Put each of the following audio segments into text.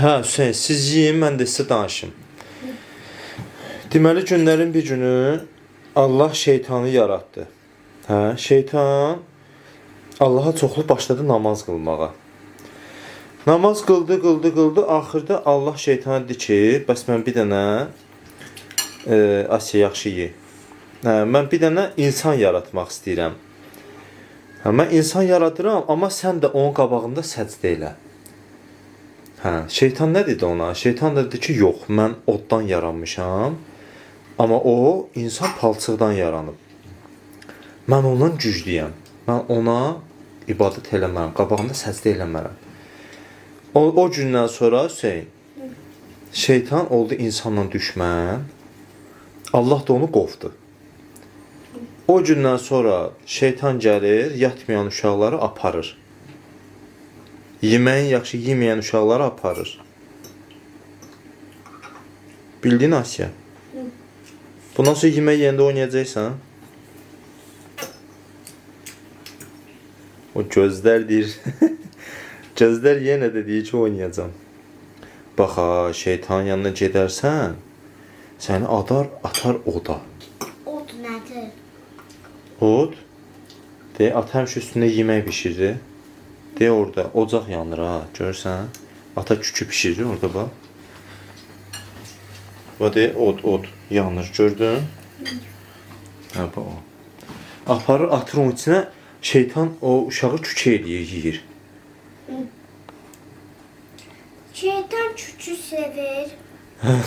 Hə, Hüseyn, siz yiyin, mən də sizə danışım. Deməli günlərin bir günü Allah şeytanı yaratdı. Hə, şeytan Allaha çoxlu başladı namaz qılmağa. Namaz qıldı, qıldı, qıldı. Axırda Allah şeytana dedi ki, bəs mən bir dənə e, Asiya yaxşı ye. Hə, mən bir dənə insan yaratmaq istəyirəm. Hə, mən insan yaradıram, amma sən də onun qabağında səcdə elə. Hə, şeytan nə dedi ona? Şeytan da dedi ki, yox, mən oddan yaranmışam. Amma o insan palçıqdan yaranıb. Mən ondan güclüyəm. Mən ona ibadət eləmərəm, qabağında səcdə eləmərəm. O, o gündən sonra Hüseyn şeytan oldu insanla düşmən. Allah da onu qovdu. O gündən sonra şeytan gəlir, yatmayan uşaqları aparır. Yeməyin yaxşı yeməyən uşaqları aparır. Bildin Asiya? Bundan sonra yemək yeyəndə oynayacaqsan? O gözlər deyir. gözlər yenə də deyir ki, oynayacağam. Bax ha, şeytanın yanına gedərsən, səni adar, atar oda. Ot nədir? Od. De, ata həmişə üstündə yemək bişirir. De orada ocaq yanır ha, görürsən? Ata kükü bişirir orada bax. Bax de, od, od yanır, gördün? Hə, bax o. Aparır, atır onun içinə, şeytan o uşağı kükə eləyir, yeyir. Şeytan çüçü sevir.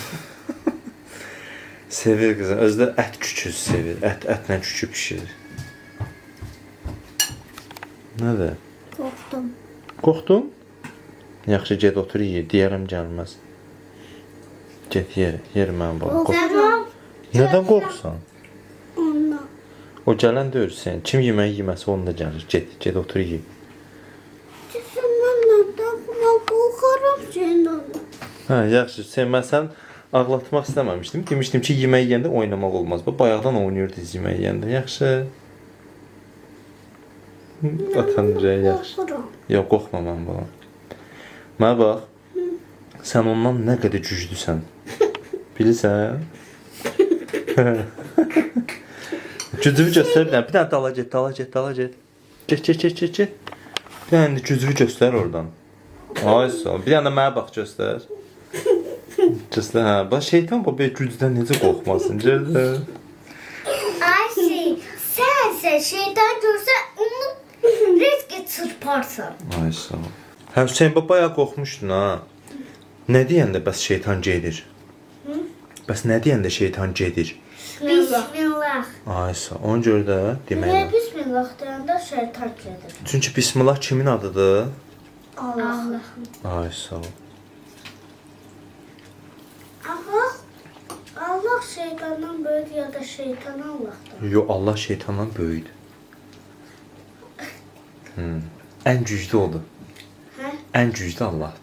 Sevir qızım, özü də ət küküsü sevir. Ət, ətlə kükü bişirir. Nədir? Korktum. Qorxdun? Yaxşı get otur ye, deyərəm gəlməz. Get yer, yer mənim balam. Qorx. Tamam. Nədən qorxsan? Ondan. O gələn də ölsən. Kim yemək yeməsə onda gəlir. Get, get otur ye. Hə, yaxşı. Sən mən sən ağlatmaq istəməmişdim. Demişdim ki, yemək yeyəndə oynamaq olmaz. Bayaqdan oynayırdınız yemək yeyəndə. Yaxşı. Korkarım. Yox, qorxma mən balam. Mənə bax. Sən ondan nə qədər güclüsən. Bilirsən? Gücünü göstər bir dənə. Bir dənə dala get, dala get, dala get. Get, get, get, get, get. Bir dənə də gücünü göstər oradan. Ay sağ. Bir dənə də mənə bax göstər. Göstər, hə. Bax şeytan bu belə gücdən necə qorxmasın, gördün? Ayşe sense şeytan görse onu riske çırparsan. Ay sağ ol. Hə Hüseyn baba bayağı qorxmuşdun ha. Nə deyəndə bəs şeytan gedir? Bəs nə deyəndə şeytan gedir? Bismillah. Ay sağ ol. Ona görə də demək. bismillah deyəndə şeytan gelir? Çünki Bismillah kimin adıdır? Allah. Ay sağ ol. Ama Allah şeytandan böyle ya da şeytan Allah'tan. Yo Allah şeytandan böyükdür. Hmm. En cücde oldu. Ha? En cücde Allah.